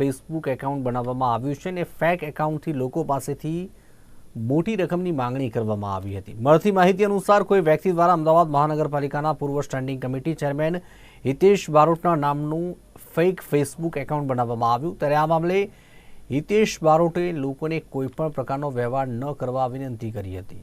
Facebook account બનાવવામાં આવ્યું છે અને ફેક એકાઉન્ટથી લોકો પાસેથી મોટી રકમની માંગણી કરવામાં આવી હતી. મળતી માહિતી અનુસાર કોઈ વ્યક્તિ દ્વારા અમદાવાદ મહાનગરપાલિકાના પૂર્વ સ્ટેન્ડિંગ કમિટી ચેરમેન હિતેશ બારોટના નામનું ફેક ફેસબુક એકાઉન્ટ બનાવવામાં આવ્યું. ત્યારે આ મામલે હિતેશ બારોટે લોકોને કોઈપણ પ્રકારનો વ્યવહાર ન કરવા વિનંતી કરી હતી.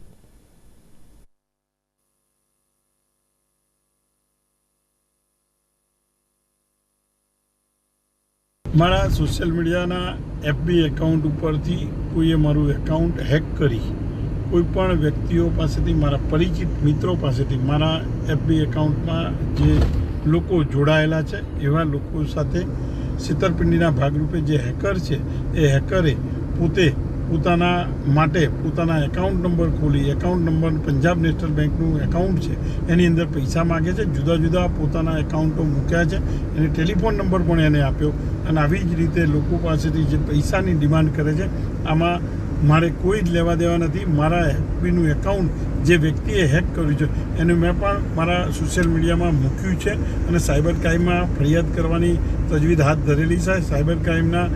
મારા સોશિયલ મીડિયાના એફબી એકાઉન્ટ ઉપરથી કોઈએ મારું એકાઉન્ટ હેક કરી કોઈ પણ વ્યક્તિઓ પાસેથી, મારા પરિચિત મિત્રો પાસેથી, મારા એફબી એકાઉન્ટમાં જે લોકો જોડાયેલા છે, એવા લોકો સાથે છેતરપિંડીના ભાગરૂપે જે હેકર છે, એ હેકરે પોતે પોતાના માટે પોતાના એકાઉન્ટ નંબર ખોલી એકાઉન્ટ નંબર પંજાબ નેશનલ બેંકનું એકાઉન્ટ છે, એની અંદર પૈસા માગે છે, જુદા જુદા પોતાના એકાઉન્ટો મૂક્યા છે, એને ટેલિફોન નંબર પણ એને આપ્યો. અને આવી જ રીતે લોકો પાસેથી જે પૈસાની ડિમાન્ડ કરે છે, આમાં મારે કોઈ જ લેવા દેવા નથી. મારા હેપીનું એકાઉન્ટ જે વ્યક્તિએ હેક કર્યું છે, એને મેં પણ મારા સોશિયલ મીડિયામાં મૂક્યું છે. અને સાયબર ક્રાઇમમાં ફરિયાદ કરવાની તજવીજ હાથ ધરેલી છે. સાયબર ક્રાઇમના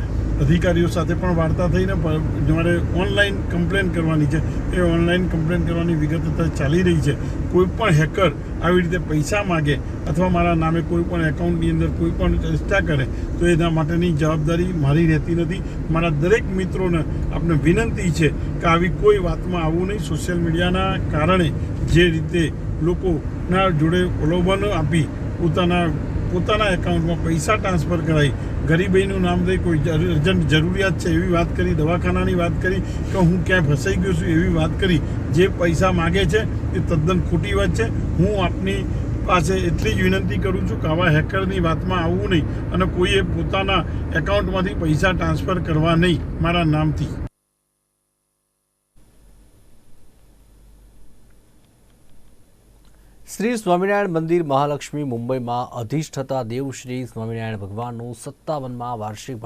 અધિકારીઓ સાથે પણ વાર્તા થઈને મારે ઓનલાઈન કમ્પ્લેન કરવાની છે, એ ઓનલાઈન કમ્પ્લેન કરવાની વિગત અત્યારે ચાલી રહી છે. કોઈ પણ હેકર આવી રીતે પૈસા માગે અથવા મારા નામે કોઈ પણ એકાઉન્ટની અંદર કોઈ પણ ચેષ્ટા કરે, તો એના માટેની જવાબદારી મારી રહેતી નથી. મારા દરેક મિત્રોને આપણે વિનંતી છે કે આવી કોઈ વાતમાં આવવું નહીં. સોશિયલ મીડિયાના કારણે જે રીતે લોકોના જોડે પ્રલોભન આપી પોતાના પોતાના એકાઉન્ટમાં પૈસા ટ્રાન્સફર કરાવી ગરીબાઈનું નામ દઈ કોઈ અર્જન્ટ જરૂરિયાત છે એવી વાત કરી, દવાખાનાની વાત કરી કે હું ક્યાંય ફસાઈ ગયો છું એવી વાત કરી. જે પૈસા માગે છે એ તદ્દન ખોટી વાત છે. હું આપની પાસે એટલી જ વિનંતી કરું છું કે આવા હેકરની વાતમાં આવવું નહીં અને કોઈએ પોતાના એકાઉન્ટમાંથી પૈસા ટ્રાન્સફર કરવા નહીં, મારા નામથી. શ્રી સ્વામિનારાયણ મંદિર મહાલક્ષ્મી મુંબઈમાં અધિષ્ઠતા દેવ શ્રી સ્વામિનારાયણ ભગવાનનું સત્તાવનમાં વાર્ષિક